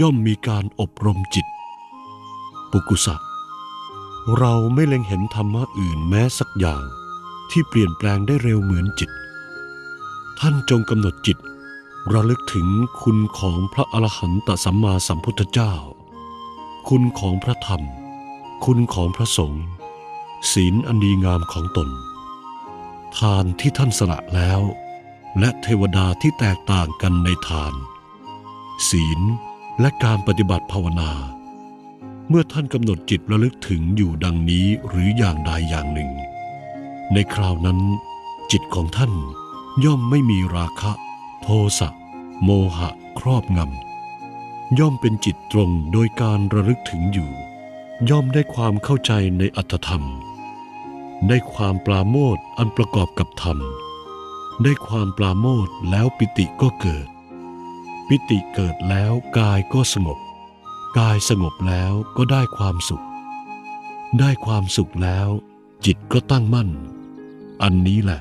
ย่อมมีการอบรมจิต ปุกุสะเราไม่เล็งเห็นธรรมะอื่นแม้สักอย่าง ที่เปลี่ยนแปลงได้เร็วเหมือนจิต ท่านจงกำหนดจิต ระลึกถึงคุณของพระอรหันตสัมมาสัมพุทธเจ้า คุณของพระธรรม คุณของพระสงฆ์ศีลอันดีงามของตน ทานที่ท่านสละแล้ว และเทวดาที่แตกต่างกันในทาน ศีล และการปฏิบัติภาวนา เมื่อท่านกำหนดจิตระลึกถึงอยู่ดังนี้หรืออย่างใดอย่างหนึ่ง ในคราวนั้น จิตของท่านย่อมไม่มีราคะ โทสะโมหะครอบงำย่อมเป็นจิตตรงโดยการระลึกถึงอยู่ ย่อมได้ความเข้าใจในอัตธรรม ได้ความปราโมทอันประกอบกับธรรม ได้ความปราโมทแล้วปิติก็เกิด ปิติเกิดแล้วกายก็สงบ กายสงบแล้วก็ได้ความสุข ได้ความสุขแล้ว จิตก็ตั้งมั่น อันนี้แหละ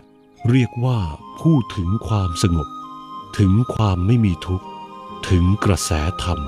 เรียกว่าพูดถึงความสงบ ถึงความไม่มีทุกข์ ถึงกระแสธรรม